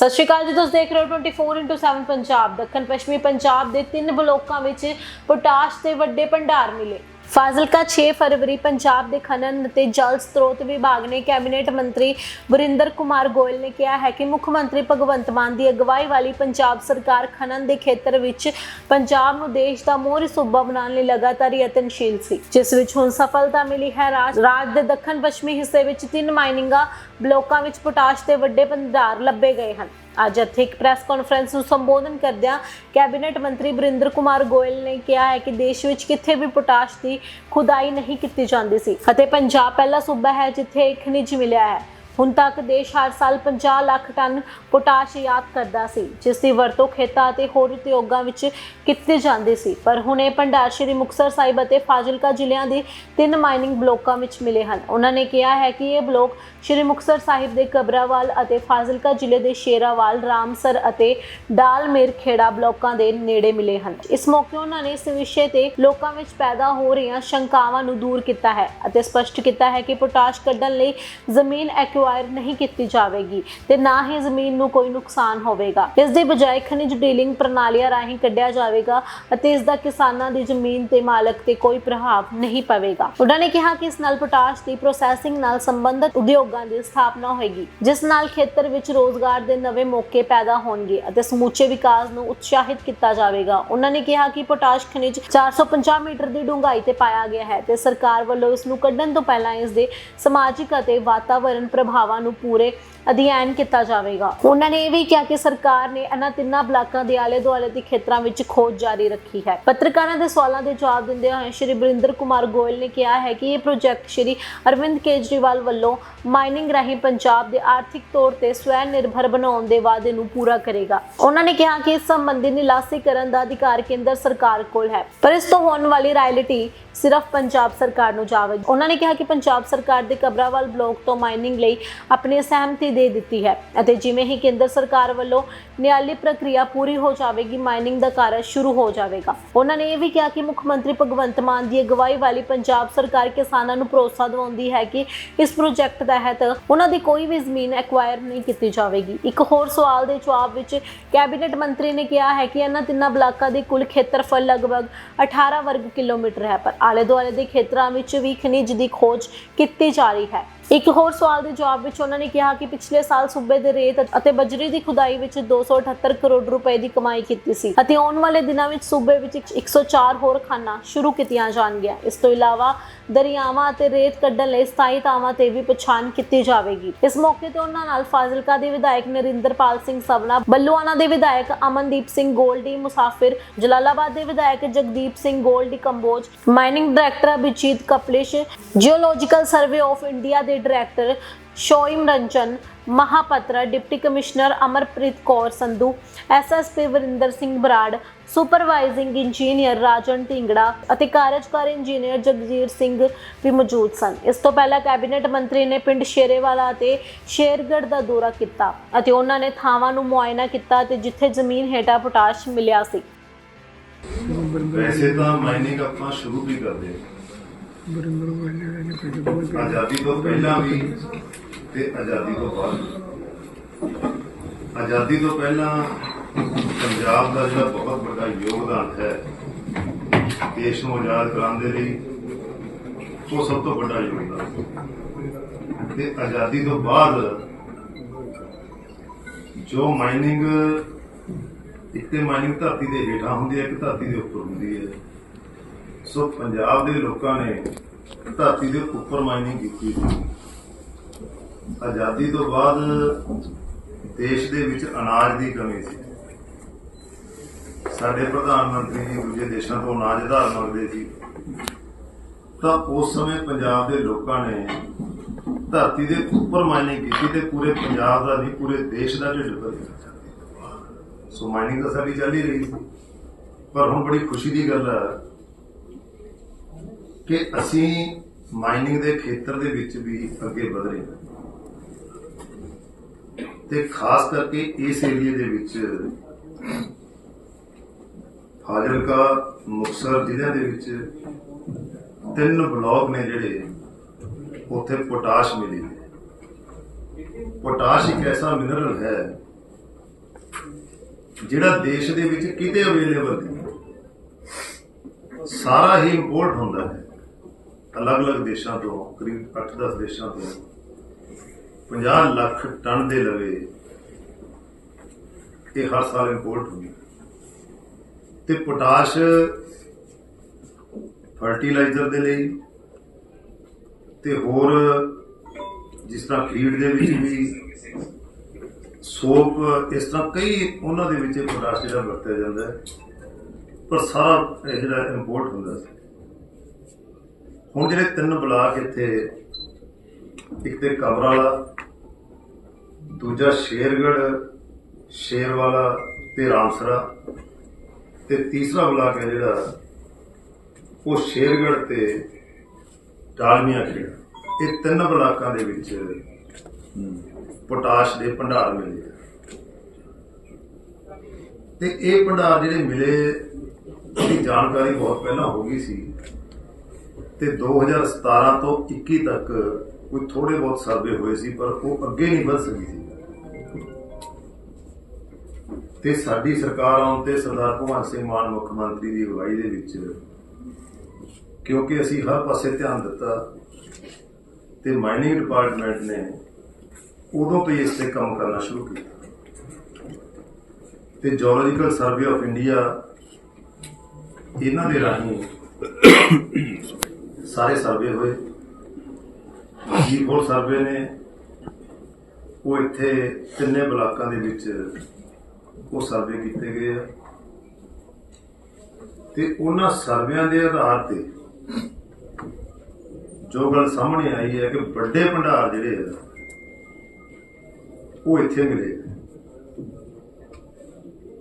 ਸਤਿ ਸ਼੍ਰੀ ਅਕਾਲ ਜੀ, ਤੁਸੀਂ ਦੇਖ ਰਹੇ ਹੋ 24x7 ਪੰਜਾਬ। ਦੱਖਣ ਪੱਛਮੀ ਪੰਜਾਬ ਦੇ ਤਿੰਨ ਬਲੋਕਾਂ ਵਿੱਚ ਪੋਟਾਸ਼ ਦੇ ਵੱਡੇ ਭੰਡਾਰ ਮਿਲੇ। ਫਾਜ਼ਿਲਕਾ 6 ਫਰਵਰੀ ਪੰਜਾਬ ਦੇ ਖਨਨ ਅਤੇ ਜਲ ਸਰੋਤ ਵਿਭਾਗ ਨੇ ਕੈਬਨਿਟ ਮੰਤਰੀ ਵਰਿੰਦਰ ਕੁਮਾਰ ਗੋਇਲ ਨੇ ਕਿਹਾ ਹੈ ਕਿ ਮੁੱਖ ਮੰਤਰੀ ਭਗਵੰਤ ਮਾਨ ਦੀ ਅਗਵਾਈ ਵਾਲੀ ਪੰਜਾਬ ਸਰਕਾਰ ਖਨਨ ਦੇ ਖੇਤਰ ਵਿੱਚ ਪੰਜਾਬ ਨੂੰ ਦੇਸ਼ ਦਾ ਮੋਹਰੀ ਸੂਬਾ ਬਣਾਉਣ ਲਈ ਲਗਾਤਾਰ ਯਤਨਸ਼ੀਲ ਸੀ, ਜਿਸ ਵਿੱਚ ਹੁਣ ਸਫਲਤਾ ਮਿਲੀ ਹੈ। ਰਾਜ ਰਾਜ ਦੇ ਦੱਖਣ ਪੱਛਮੀ ਹਿੱਸੇ ਵਿੱਚ ਤਿੰਨ ਮਾਈਨਿੰਗਾਂ ਬਲੋਕਾਂ ਵਿੱਚ ਪੋਟਾਸ਼ ਦੇ ਵੱਡੇ ਭੰਡਾਰ ਲੱਭੇ ਗਏ ਹਨ। ਅੱਜ ਇੱਥੇ ਇੱਕ ਪ੍ਰੈਸ ਕਾਨਫਰੰਸ ਨੂੰ ਸੰਬੋਧਨ ਕਰਦਿਆਂ ਕੈਬਨਿਟ ਮੰਤਰੀ ਬਰਿੰਦਰ ਕੁਮਾਰ ਗੋਇਲ ਨੇ ਕਿਹਾ ਹੈ ਕਿ ਦੇਸ਼ ਵਿੱਚ ਕਿੱਥੇ ਵੀ ਪੋਟਾਸ਼ ਦੀ ਖੁਦਾਈ ਨਹੀਂ ਕੀਤੀ ਜਾਂਦੀ ਸੀ। ਅਤੇ ਪੰਜਾਬ ਪਹਿਲਾ ਸੂਬਾ ਹੈ ਜਿੱਥੇ ਇਹ ਖਣਿਜ ਮਿਲਿਆ ਹੈ। ਹੁਣ ਤੱਕ ਦੇਸ਼ ਹਰ ਸਾਲ 50 ਲੱਖ ਟਨ ਪੋਟਾਸ਼ ਯਾਦ ਕਰਦਾ ਸੀ, ਜਿਸ ਦੀ ਵਰਤੋਂ ਖੇਤਾਂ ਅਤੇ ਹੋਰ ਉਦਯੋਗਾਂ ਵਿੱਚ ਕੀਤੀ ਜਾਂਦੀ ਸੀ। ਪਰ ਹੁਣ ਇਹ ਭੰਡਾਰ ਸ਼੍ਰੀ ਮੁਕਤਸਰ ਸਾਹਿਬ ਅਤੇ ਫਾਜ਼ਿਲਕਾ ਜ਼ਿਲ੍ਹਿਆਂ ਦੇ ਤਿੰਨ ਮਾਈਨਿੰਗ ਬਲੋਕਾਂ ਵਿੱਚ ਮਿਲੇ ਹਨ। ਉਹਨਾਂ ਨੇ ਕਿਹਾ ਹੈ ਕਿ ਇਹ ਬਲੋਕ ਸ਼੍ਰੀ ਮੁਕਤਸਰ ਸਾਹਿਬ ਦੇ ਕਬਰਾਵਾਲ ਅਤੇ ਫਾਜ਼ਿਲਕਾ ਜ਼ਿਲ੍ਹੇ ਦੇ ਸ਼ੇਰਾਵਾਲ, ਰਾਮਸਰ ਅਤੇ ਡਾਲਮੇਰ ਖੇੜਾ ਬਲੋਕਾਂ ਦੇ ਨੇੜੇ ਮਿਲੇ ਹਨ। ਇਸ ਮੌਕੇ ਉਹਨਾਂ ਨੇ ਇਸ ਵਿਸ਼ੇ ਤੇ ਲੋਕਾਂ ਵਿੱਚ ਪੈਦਾ ਹੋ ਰਹੀਆਂ ਸ਼ੰਕਾਵਾਂ ਨੂੰ ਦੂਰ ਕੀਤਾ ਹੈ ਅਤੇ ਸਪਸ਼ਟ ਕੀਤਾ ਹੈ ਕਿ ਪੋਟਾਸ਼ ਕੱਢਣ ਲਈ ਜ਼ਮੀਨ ਐਕਵਾਇਰ ਨਹੀਂ ਕੀਤੀ ਜਾਵੇਗੀ ਤੇ ਨਾ ਹੀ ਜ਼ਮੀਨ ਨੂੰ ਕੋਈ ਨੁਕਸਾਨ ਹੋਵੇਗਾ। ਇਸ ਦੇ ਬਜਾਏ ਖਣਿਜ ਡੀਲਿੰਗ ਪ੍ਰਣਾਲੀਆਂ ਰਾਹੀਂ ਕੱਢਿਆ ਜਾਵੇਗਾ ਅਤੇ ਇਸ ਦਾ ਕਿਸਾਨਾਂ ਦੀ ਜ਼ਮੀਨ ਤੇ ਮਾਲਕ ਤੇ ਕੋਈ ਪ੍ਰਭਾਵ ਨਹੀਂ ਪਵੇਗਾ। ਉਹਨਾਂ ਨੇ ਕਿਹਾ ਕਿ ਇਸ ਨਾਲ ਪੋਟਾਸ਼ ਦੀ ਪ੍ਰੋਸੈਸਿੰਗ ਨਾਲ ਸੰਬੰਧਿਤ ਉਦਯੋਗਾਂ ਦੀ ਸਥਾਪਨਾ ਹੋਏਗੀ, ਜਿਸ ਨਾਲ ਖੇਤਰ ਵਿੱਚ ਰੋਜ਼ਗਾਰ ਦੇ ਨਵੇਂ ਮੌਕੇ ਪੈਦਾ ਹੋਣਗੇ ਅਤੇ ਸਮੁੱਚੇ ਵਿਕਾਸ ਨੂੰ ਉਤਸ਼ਾਹਿਤ ਕੀਤਾ ਜਾਵੇਗਾ। ਉਹਨਾਂ ਨੇ ਕਿਹਾ ਕਿ ਪੋਟਾਸ਼ ਖਣਿਜ 450 ਮੀਟਰ ਦੀ ਡੂੰਘਾਈ ਤੇ ਪਾਇਆ ਗਿਆ ਹੈ ਤੇ ਸਰਕਾਰ ਵੱਲੋਂ ਇਸ ਨੂੰ ਕੱਢਣ ਤੋਂ ਪਹਿਲਾਂ ਇਸ ਦੇ ਸਮਾਜਿਕ ਅਤੇ ਵਾਤਾਵਰਣ ਪ੍ਰਭਾਵਾਂ ਨੂੰ ਪੂਰੇ ਅਧਿਐਨ ਕੀਤਾ ਜਾਵੇਗਾ। ਉਹਨਾਂ ਨੇ ਇਹ ਵੀ ਕਿਹਾ ਕਿ ਸਰਕਾਰ ਨੇ ਇਹਨਾਂ ਤਿੰਨਾਂ ਬਲਾਕਾਂ ਦੇ ਆਲੇ ਦੁਆਲੇ ਦੇ ਖੇਤਰਾਂ ਵਿੱਚ ਖੋਜ ਜਾਰੀ ਰੱਖੀ ਹੈ। ਪੱਤਰਕਾਰਾਂ ਦੇ ਸਵਾਲਾਂ ਦੇ ਜਵਾਬ ਦਿੰਦੇ ਹੋਏ ਸ਼੍ਰੀ ਬਰਿੰਦਰ ਕੁਮਾਰ ਗੋਇਲ ਨੇ ਕਿਹਾ ਹੈ ਕਿ ਇਹ ਪ੍ਰੋਜੈਕਟ ਸ਼੍ਰੀ ਅਰਵਿੰਦ ਕੇਜਰੀਵਾਲ ਵੱਲੋਂ ਮਾਈਨਿੰਗ ਰਾਹੀਂ ਪੰਜਾਬ ਦੇ ਆਰਥਿਕ ਤੌਰ ਤੇ ਸਵੈ ਨਿਰਭਰ ਬਣਾਉਣ ਦੇ ਵਾਅਦੇ ਨੂੰ ਪੂਰਾ ਕਰੇਗਾ। ਉਹਨਾਂ ਨੇ ਕਿਹਾ ਕਿ ਇਸ ਸੰਬੰਧੀ ਨਿਲਾਸੀ ਕਰਨ ਦਾ ਅਧਿਕਾਰ ਕੇਂਦਰ ਸਰਕਾਰ ਕੋਲ ਹੈ, ਪਰ ਇਸ ਤੋਂ ਹੋਣ ਵਾਲੀ ਰਾਇਲਟੀ ਸਿਰਫ ਪੰਜਾਬ ਸਰਕਾਰ ਨੂੰ ਜਾਵੇਗੀ। ਉਹਨਾਂ ਨੇ ਕਿਹਾ ਕਿ ਪੰਜਾਬ ਸਰਕਾਰ ਦੇ ਕਬਰਾਵਾਲ ਬਲਾਕ ਤੋਂ ਮਾਈਨਿੰਗ ਲਈ ਆਪਣੀ ਸਹਿਮਤੀ ਦੇ ਦਿੱਤੀ ਹੈ ਅਤੇ ਜਿਵੇਂ ਹੀ ਕੇਂਦਰ ਸਰਕਾਰ ਵੱਲੋਂ ਨਿਆਲੀ ਪ੍ਰਕਿਰਿਆ ਪੂਰੀ ਹੋ ਜਾਵੇਗੀ ਮਾਈਨਿੰਗ ਦਾ ਕਾਰਜ ਸ਼ੁਰੂ ਹੋ ਜਾਵੇਗਾ। ਉਹਨਾਂ ਨੇ ਇਹ ਵੀ ਕਿਹਾ ਕਿ ਮੁੱਖ ਮੰਤਰੀ ਭਗਵੰਤ ਮਾਨ ਦੀ ਅਗਵਾਈ ਵਾਲੀ ਪੰਜਾਬ ਸਰਕਾਰ ਕਿਸਾਨਾਂ ਨੂੰ ਭਰੋਸਾ ਦਿਵਾਉਂਦੀ ਹੈ ਕਿ ਇਸ ਪ੍ਰੋਜੈਕਟ ਤਹਿਤ ਉਹਨਾਂ ਦੀ ਕੋਈ ਵੀ ਜ਼ਮੀਨ ਐਕਵਾਇਰ ਨਹੀਂ ਕੀਤੀ ਜਾਵੇਗੀ। ਇੱਕ ਹੋਰ ਸਵਾਲ ਦੇ ਜਵਾਬ ਵਿੱਚ ਕੈਬਨਿਟ ਮੰਤਰੀ ਨੇ ਕਿਹਾ ਹੈ ਕਿ ਇਹਨਾਂ ਤਿੰਨਾਂ ਬਲਾਕਾਂ ਦੀ ਕੁੱਲ ਖੇਤਰਫਲ ਲਗਭਗ 18 ਵਰਗ ਕਿਲੋਮੀਟਰ ਹੈ, ਪਰ ਆਲੇ ਦੁਆਲੇ ਦੇ ਖੇਤਰਾਂ ਵਿੱਚ ਵੀ ਖਣਿਜ ਦੀ ਖੋਜ ਕੀਤੀ ਜਾ ਰਹੀ ਹੈ। ਇੱਕ ਹੋਰ ਸਵਾਲ ਦੇ ਜਵਾਬ ਵਿੱਚ ਉਹਨਾਂ ਨੇ ਕਿਹਾ ਕਿ ਪਿਛਲੇ ਸਾਲ ਸੂਬੇ ਦੇ ਰੇਤ ਅਤੇ ਬਜਰੀ ਦੀ ਖੁਦਾਈ ਵਿੱਚ 278 ਕਰੋੜ ਰੁਪਏ ਦੀ ਕਮਾਈ ਕੀਤੀ ਸੀ ਅਤੇ ਆਉਣ ਵਾਲੇ ਦਿਨਾਂ ਵਿੱਚ ਸੂਬੇ ਵਿੱਚ 104 ਹੋਰ ਖਾਨਾ ਸ਼ੁਰੂ ਕੀਤੀਆਂ ਜਾਣਗੀਆਂ। ਇਸ ਤੋਂ ਇਲਾਵਾ ਦਰਿਆਵਾਂ ਅਤੇ ਰੇਤ ਕੱਢਣ ਲਈ ਸਥਾਈ ਥਾਵਾਂ ਤੇ ਵੀ ਪਛਾਣ ਕੀਤੀ ਜਾਵੇਗੀ। ਇਸ ਮੌਕੇ ਤੇ ਉਹਨਾਂ ਨਾਲ ਫਾਜ਼ਿਲਕਾ ਦੇ ਵਿਧਾਇਕ ਨਰਿੰਦਰਪਾਲ ਸਿੰਘ ਸਵਨਾ ਬੱਲੂਆਣਾ ਦੇ ਵਿਧਾਇਕ ਅਮਨਦੀਪ ਸਿੰਘ ਗੋਲਡੀ, ਮੁਸਾਫਿਰ ਜਲਾਲਾਬਾਦ ਦੇ ਵਿਧਾਇਕ Jagdeep Singh Goldy, Kamboj, mining director Abhijeet Kaplish, geological survey of India ਦੇ director Shoyam Ranjan Mahapatra deputy commissioner Amarpreet Kaur Sandhu SSP Varinder Singh Brar supervising engineer Rajan Dhingra ਅਤੇ ਕਾਰਜਕਾਰੀ ਇੰਜੀਨੀਅਰ ਜਗਜੀਤ ਸਿੰਘ ਵੀ ਮੌਜੂਦ ਸਨ। ਇਸ ਤੋਂ ਪਹਿਲਾਂ ਕੈਬਨਿਟ ਮੰਤਰੀ ਨੇ ਪਿੰਡ ਸ਼ੇਰੇਵਾਲਾ ਅਤੇ ਸ਼ੇਰਗੜ ਦਾ ਦੌਰਾ ਕੀਤਾ ਅਤੇ ਉਹਨਾਂ ਨੇ ਥਾਵਾਂ ਨੂੰ ਮੁਆਇਨਾ ਕੀਤਾ ਤੇ ਜਿੱਥੇ ਜ਼ਮੀਨ ਹੇਠਾਂ ਪੋਟਾਸ਼ ਮਿਲਿਆ ਸੀ। ਵੈਸੇ ਤਾਂ ਮਾਈਨਿੰਗ ਆਪਾਂ ਸ਼ੁਰੂ ਵੀ ਕਰਦੇ ਹਾਂ। ਆਜ਼ਾਦੀ ਤੋਂ ਪਹਿਲਾਂ ਵੀ ਤੇ ਆਜ਼ਾਦੀ ਤੋਂ ਬਾਅਦ ਆਜ਼ਾਦੀ ਤੋਂ ਪਹਿਲਾਂ ਪੰਜਾਬ ਦਾ ਜਿਹੜਾ ਬਹੁਤ ਵੱਡਾ ਯੋਗਦਾਨ ਹੈ, ਦੇਸ਼ ਨੂੰ ਆਜ਼ਾਦ ਕਰਾਉਣ ਦੇ ਲਈ, ਉਹ ਸਭ ਤੋਂ ਵੱਡਾ ਯੋਗਦਾਨ ਤੇ ਆਜ਼ਾਦੀ ਤੋਂ ਬਾਅਦ ਜੋ ਮਾਈਨਿੰਗ ਇੱਕ ਤੇ ਮਾਈਨਿੰਗ ਧਰਤੀ ਦੇ ਹੇਠਾਂ ਹੁੰਦੀ ਹੈ, ਇੱਕ ਧਰਤੀ ਦੇ ਉੱਪਰ ਹੁੰਦੀ ਹੈ। ਸੋ ਪੰਜਾਬ ਦੇ ਲੋਕਾਂ ਨੇ ਧਰਤੀ ਦੇ ਉੱਪਰ ਮਾਈਨਿੰਗ ਕੀਤੀ ਸੀ। ਆਜ਼ਾਦੀ ਤੋਂ ਬਾਅਦ ਦੇਸ਼ ਦੇ ਵਿੱਚ ਅਨਾਜ ਦੀ ਕਮੀ ਸੀ। ਸਾਡੇ ਪ੍ਰਧਾਨ ਮੰਤਰੀ ਜੀ ਦੂਜੇ ਦੇਸ਼ਾਂ ਤੋਂ ਅਨਾਜ ਉਧਾਰ ਮੰਗਦੇ ਸੀ। ਤਾਂ ਉਸ ਸਮੇਂ ਪੰਜਾਬ ਦੇ ਲੋਕਾਂ ਨੇ ਧਰਤੀ ਦੇ ਉੱਪਰ ਮਾਈਨਿੰਗ ਕੀਤੀ ਤੇ ਪੂਰੇ ਪੰਜਾਬ ਦਾ ਨਹੀਂ, ਪੂਰੇ ਦੇਸ਼ ਦਾ ਢਿੱਡ ਭਰਿਆ ਸੋ ਮਾਈਨਿੰਗ ਤਾਂ ਸਾਡੀ ਚੱਲ ਹੀ ਰਹੀ ਸੀ। ਪਰ ਹੁਣ ਬੜੀ ਖੁਸ਼ੀ ਦੀ ਗੱਲ ਹੈ ਕਿ ਅਸੀਂ ਮਾਈਨਿੰਗ ਦੇ ਖੇਤਰ ਦੇ ਵਿੱਚ ਵੀ ਅੱਗੇ ਵਧ ਰਹੇ ਹਾਂ ਤੇ ਖਾਸ ਕਰਕੇ ਇਸ ਏਰੀਏ ਦੇ ਵਿੱਚ ਫਾਜ਼ਿਲਕਾ, ਮੁਕਤਸਰ ਜ਼ਿਲ੍ਹਿਆਂ ਦੇ ਵਿੱਚ ਤਿੰਨ ਬਲਾਕ ਨੇ ਜਿਹੜੇ ਉੱਥੇ ਪੋਟਾਸ਼ ਮਿਲੀ ਹੈ। ਪੋਟਾਸ਼ ਇੱਕ ਐਸਾ ਮਿਨਰਲ ਹੈ ਜਿਹੜਾ ਦੇਸ਼ ਦੇ ਵਿੱਚ ਕਿਤੇ ਅਵੇਲੇਬਲ ਨਹੀਂ। ਸਾਰਾ ਹੀ ਇੰਪੋਰਟ ਹੁੰਦਾ ਹੈ। ਅਲੱਗ-ਅਲੱਗ ਦੇਸ਼ਾਂ ਤੋਂ, ਕਰੀਬ 8-10 ਦੇਸ਼ਾਂ ਤੋਂ 50 ਲੱਖ ਟਨ ਦੇ ਲਵੇ ਇਹ ਹਰ ਸਾਲ ਇੰਪੋਰਟ ਹੁੰਦੀ ਤੇ ਪੋਟਾਸ਼ ਫਰਟੀਲਾਈਜ਼ਰ ਦੇ ਲਈ ਤੇ ਹੋਰ ਜਿਸ ਤਰ੍ਹਾਂ ਫੀਡ ਦੇ ਵਿੱਚ ਵੀ ਸੋਪ, ਇਸ ਤਰ੍ਹਾਂ ਕਈ ਉਹਨਾਂ ਦੇ ਵਿੱਚ ਇਹ ਪੋਟਾਸ਼ ਜਿਹੜਾ ਵਰਤਿਆ ਜਾਂਦਾ ਹੈ, ਪਰ ਸਾਰਾ ਇਹ ਜਿਹੜਾ ਇੰਪੋਰਟ ਹੁੰਦਾ ਸੀ ਹੁਣ ਜਿਹੜੇ ਤਿੰਨ ਬਲਾਕ ਇੱਥੇ, ਇੱਕ ਤੇ ਕਬਰ ਵਾਲਾ ਦੂਜਾ ਸ਼ੇਰਗੜ ਸ਼ੇਰਵਾਲਾ ਤੇ ਰਾਮਸਰਾ ਤੇ ਤੀਸਰਾ ਬਲਾਕ ਹੈ ਜਿਹੜਾ ਉਹ ਸ਼ੇਰਗੜ ਤੇ ਟਾਲਮੀਆਂ ਖੇੜਾ। ਇਹ ਤਿੰਨ ਬਲਾਕਾਂ ਦੇ ਵਿੱਚ ਪੋਟਾਸ਼ ਦੇ ਭੰਡਾਰ ਮਿਲੇ ਤੇ ਇਹ ਭੰਡਾਰ ਜਿਹੜੇ ਮਿਲੇ ਦੀ ਜਾਣਕਾਰੀ ਬਹੁਤ ਪਹਿਲਾਂ ਹੋ ਗਈ ਸੀ। ਤੇ 2017 ਤੋਂ 21 ਤੱਕ ਕੋਈ ਥੋੜੇ ਬਹੁਤ ਸਰਵੇ ਹੋਏ ਸੀ, ਪਰ ਉਹ ਅੱਗੇ ਨਹੀਂ ਵਧ ਸਕੀ ਸੀ। ਤੇ ਸਾਡੀ ਸਰਕਾਰ ਆਉਣ ਤੇ ਸਰਦਾਰ ਭਗਵੰਤ ਸਿੰਘ ਮਾਨ ਮੁੱਖ ਮੰਤਰੀ ਦੀ ਅਗਵਾਈ ਦੇ ਵਿੱਚ, ਕਿਉਂਕਿ ਅਸੀਂ ਹਰ ਪਾਸੇ ਧਿਆਨ ਦਿੱਤਾ ਤੇ ਮਾਈਨਿੰਗ ਡਿਪਾਰਟਮੈਂਟ ਨੇ ਉਦੋਂ ਤੋਂ ਇਸ ਤੇ ਕੰਮ ਕਰਨਾ ਸ਼ੁਰੂ ਕੀਤਾ। ਤੇ ਜੀਓਲੋਜੀਕਲ ਸਰਵੇ ਆਫ ਇੰਡੀਆ ਇਹਨਾਂ ਦੇ ਰਾਹੀਂ ਸਾਰੇ ਸਰਵੇ ਹੋਏ। ਜੀ ਸਰਵੇ ਨੇ ਉਹ ਇੱਥੇ ਤਿੰਨੇ ਬਲਾਕਾਂ ਦੇ ਵਿੱਚ ਉਹ ਸਰਵੇ ਕੀਤੇ ਗਏ ਆ। ਤੇ ਉਹਨਾਂ ਸਰਵਿਆਂ ਦੇ ਆਧਾਰ ਤੇ ਜੋ ਗੱਲ ਸਾਹਮਣੇ ਆਈ ਹੈ ਕਿ ਵੱਡੇ ਭੰਡਾਰ ਜਿਹੜੇ ਆ, ਉਹ ਇੱਥੇ ਮਿਲੇ।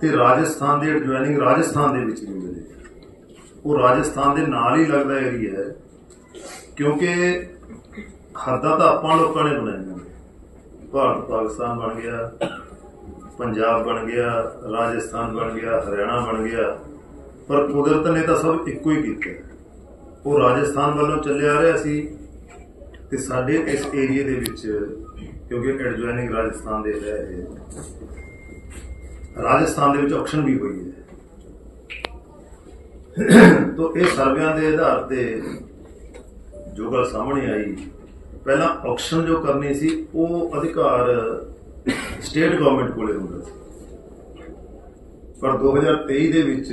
ਤੇ ਰਾਜਸਥਾਨ ਦੇ ਐਡਜੋਇਨਿੰਗ ਰਾਜਸਥਾਨ ਦੇ ਵਿੱਚ ਵੀ ਮਿਲੇ। ਉਹ ਰਾਜਸਥਾਨ ਦੇ ਨਾਲ ਹੀ ਲੱਗਦਾ ਏਰੀਆ ਹੈ। ਕਿਉਂਕਿ ਹੱਦਾਂ ਤਾਂ ਆਪਾਂ ਲੋਕਾਂ ਨੇ ਬਣਾਈਆਂ ਨੇ ਭਾਰਤ ਪਾਕਿਸਤਾਨ ਬਣ ਗਿਆ, ਪੰਜਾਬ ਬਣ ਗਿਆ, ਰਾਜਸਥਾਨ ਬਣ ਗਿਆ, ਹਰਿਆਣਾ ਬਣ ਗਿਆ। ਪਰ ਕੁਦਰਤ ਨੇ ਤਾਂ ਸਭ ਇੱਕੋ ਹੀ ਕੀਤਾ। ਉਹ ਰਾਜਸਥਾਨ ਵੱਲੋਂ ਚੱਲਿਆ ਰਿਹਾ ਸੀ ਤੇ ਸਾਡੇ ਇਸ ਏਰੀਆ ਦੇ ਵਿੱਚ, ਕਿਉਂਕਿ ਐਡਜੋਇਨਿੰਗ ਰਾਜਸਥਾਨ ਦੇ ਹੈ। ਰਾਜਸਥਾਨ ਦੇ ਵਿੱਚ ਆਕਸ਼ਨ ਵੀ ਹੋਈ ਹੈ। ਤੋਂ ਇਹ ਸਰਵਿਆਂ ਦੇ ਆਧਾਰ ਤੇ ਜੋ ਗੱਲ ਸਾਹਮਣੇ ਆਈ, ਪਹਿਲਾਂ ਆਕਸ਼ਨ ਜੋ ਕਰਨੀ ਸੀ, ਉਹ ਅਧਿਕਾਰ ਸਟੇਟ ਗਵਰਨਮੈਂਟ ਕੋਲੇ ਹੁੰਦਾ ਸੀ। ਪਰ 2023 ਦੇ ਵਿੱਚ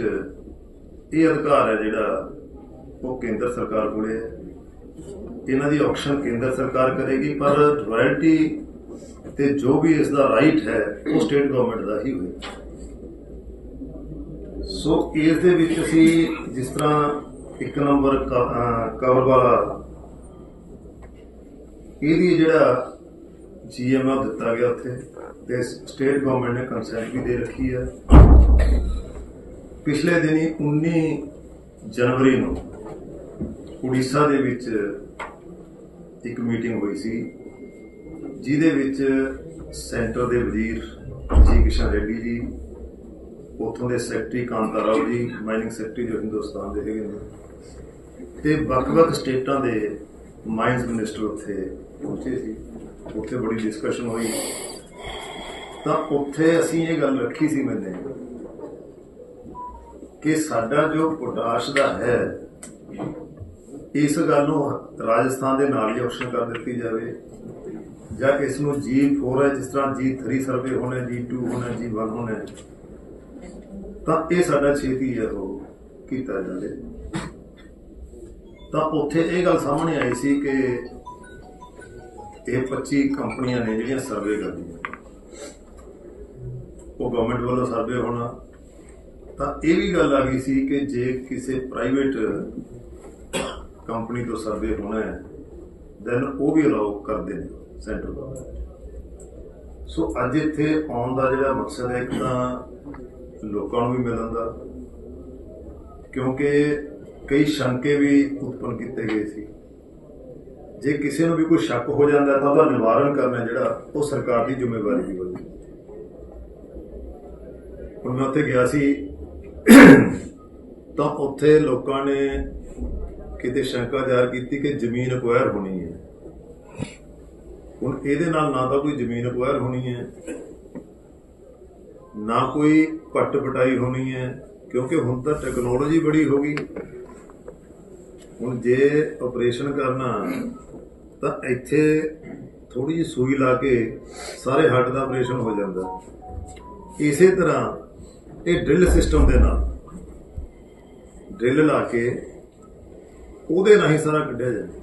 ਇਹ ਅਧਿਕਾਰ ਹੈ ਜਿਹੜਾ ਉਹ ਕੇਂਦਰ ਸਰਕਾਰ ਕੋਲੇ ਹੈ। ਇਹਨਾਂ ਦੀ ਆਕਸ਼ਨ ਕੇਂਦਰ ਸਰਕਾਰ ਕਰੇਗੀ, ਪਰ ਰਾਇਲਟੀ ਤੇ ਜੋ ਵੀ ਇਸ ਦਾ ਰਾਈਟ ਹੈ, ਉਹ ਸਟੇਟ ਗਵਰਨਮੈਂਟ ਦਾ ਹੀ ਹੋਏ ਸੋ ਇਸ ਦੇ ਵਿੱਚ ਅਸੀਂ ਜਿਸ ਤਰ੍ਹਾਂ ਇੱਕ ਨੰਬਰ ਕਵਰ ਵਾਲਾ ਇਹਦੀ ਜਿਹੜਾ ਜੀਐਮਓ ਦਿੱਤਾ ਗਿਆ ਉੱਥੇ ਤੇ ਸਟੇਟ ਗਵਰਨਮੈਂਟ ਨੇ ਕੰਸੈਂਟ ਵੀ ਦੇ ਰੱਖੀ ਹੈ ਪਿਛਲੇ ਦਿਨੀ 19 ਜਨਵਰੀ ਨੂੰ ਉੜੀਸਾ ਦੇ ਵਿੱਚ ਇੱਕ ਮੀਟਿੰਗ ਹੋਈ ਸੀ, ਜਿਹਦੇ ਵਿੱਚ ਸੈਂਟਰ ਦੇ ਵਜ਼ੀਰ ਜੀ ਕਿਸ਼ਨ ਰੈਡੀ ਜੀ, ਉੱਥੋਂ ਦੇ secretary Kanta Rao ji mining secretary ਜੋ ਹਿੰਦੁਸਤਾਨ ਦੇ ਹੈਗੇ ਨੇ, ਤੇ ਵੱਖ-ਵੱਖ ਸਟੇਟਾਂ ਦੇ ਮਾਈਨਸ ਮਿਨਿਸਟਰ ਉੱਥੇ ਪਹੁੰਚੇ ਸੀ। ਉੱਥੇ ਬੜੀ ਡਿਸਕਸ਼ਨ ਹੋਈ। ਤਾਂ ਉੱਥੇ ਅਸੀਂ ਇਹ ਗੱਲ ਰੱਖੀ ਸੀ ਮੈਨੇ ਕਿ ਸਾਡਾ ਜੋ ਪੋਟਾਸ਼ ਦਾ ਹੈ, ਇਸ ਗੱਲ ਨੂੰ ਰਾਜਸਥਾਨ ਦੇ ਨਾਲ ਹੀ ਆਪਸ਼ਨ ਕਰ ਦਿੱਤੀ ਜਾਵੇ ਜਾਂ ਇਸ ਨੂੰ G4 ਹੈ, ਜਿਸ ਤਰ੍ਹਾਂ G3 ਸਰਵੇ ਹੋਣਾ G2 ਹੋਣਾ G1 ਹੋਣਾ ਤਾਂ ਇਹ ਸਾਡਾ ਛੇਤੀ ਹੈ ਉਹ ਕੀਤਾ ਜਾਵੇ। ਤਾਂ ਉੱਥੇ ਇਹ ਗੱਲ ਸਾਹਮਣੇ ਆਈ ਸੀ ਕਿ ਇਹ 25 ਕੰਪਨੀਆਂ ਨੇ ਜਿਹੜੀਆਂ ਸਰਵੇ ਕਰਦੀਆਂ ਉਹ ਗਵਰਨਮੈਂਟ ਵੱਲੋਂ ਸਰਵੇ ਹੋਣਾ। ਤਾਂ ਇਹ ਵੀ ਗੱਲ ਆ ਗਈ ਸੀ ਕਿ ਜੇ ਕਿਸੇ ਪ੍ਰਾਈਵੇਟ ਕੰਪਨੀ ਤੋਂ ਸਰਵੇ ਹੋਣਾ ਹੈ ਦੈਨ ਉਹ ਵੀ ਅਲਾਉ ਕਰਦੇ ਨੇ ਸੈਂਟਰ ਗਵਰਨਮੈਂਟ ਸੋ ਅੱਜ ਇੱਥੇ ਆਉਣ ਦਾ ਜਿਹੜਾ ਮਕਸਦ ਹੈ, ਇੱਕ ਤਾਂ ਲੋਕਾਂ ਨੂੰ ਵੀ ਮਿਲਣ ਦਾ, ਕਿਉਂਕਿ ਕਈ ਸ਼ੰਕੇ ਵੀ ਉਤਪਨ ਕੀਤੇ ਗਏ ਸੀ। ਜੇ ਕਿਸੇ ਨੂੰ ਵੀ ਕੋਈ ਸ਼ੱਕ ਹੋ ਜਾਂਦਾ ਤਾਂ ਉਹਦਾ ਨਿਵਾਰਨ ਕਰਨਾ ਜਿਹੜਾ ਉਹ ਸਰਕਾਰ ਦੀ ਜ਼ਿੰਮੇਵਾਰੀ ਦੀ ਬਣਦੀ ਹੁਣ ਮੈਂ ਉੱਥੇ ਗਿਆ ਸੀ, ਤਾਂ ਉੱਥੇ ਲੋਕਾਂ ਨੇ ਕਿਤੇ ਸ਼ੰਕਾ ਜ਼ਾਹਰ ਕੀਤੀ ਕਿ ਜ਼ਮੀਨ ਅਕਵਾਇਰ ਹੋਣੀ ਹੈ। ਹੁਣ ਇਹਦੇ ਨਾਲ ਨਾ ਤਾਂ ਕੋਈ ਜ਼ਮੀਨ ਅਕਵਾਇਰ ਹੋਣੀ ਹੈ, ਨਾ ਕੋਈ ਪੱਟ ਪਟਾਈ ਹੋਣੀ ਹੈ, ਕਿਉਂਕਿ ਹੁਣ ਤਾਂ ਟੈਕਨੋਲੋਜੀ ਬੜੀ ਹੋ ਗਈ। ਹੁਣ ਜੇ ਆਪਰੇਸ਼ਨ ਕਰਨਾ ਤਾਂ ਇੱਥੇ ਥੋੜੀ ਜਿਹੀ ਸੂਈ ਲਾ ਕੇ ਸਾਰੇ ਹੱਡ ਦਾ ਆਪਰੇਸ਼ਨ ਹੋ ਜਾਂਦਾ। ਇਸੇ ਤਰ੍ਹਾਂ ਇਹ ਡਰਿਲ ਸਿਸਟਮ ਦੇ ਨਾਲ ਡਰਿਲ ਲਾ ਕੇ ਉਹਦੇ ਨਾਲ ਹੀ ਸਾਰਾ ਕੱਢਿਆ ਜਾਂਦਾ।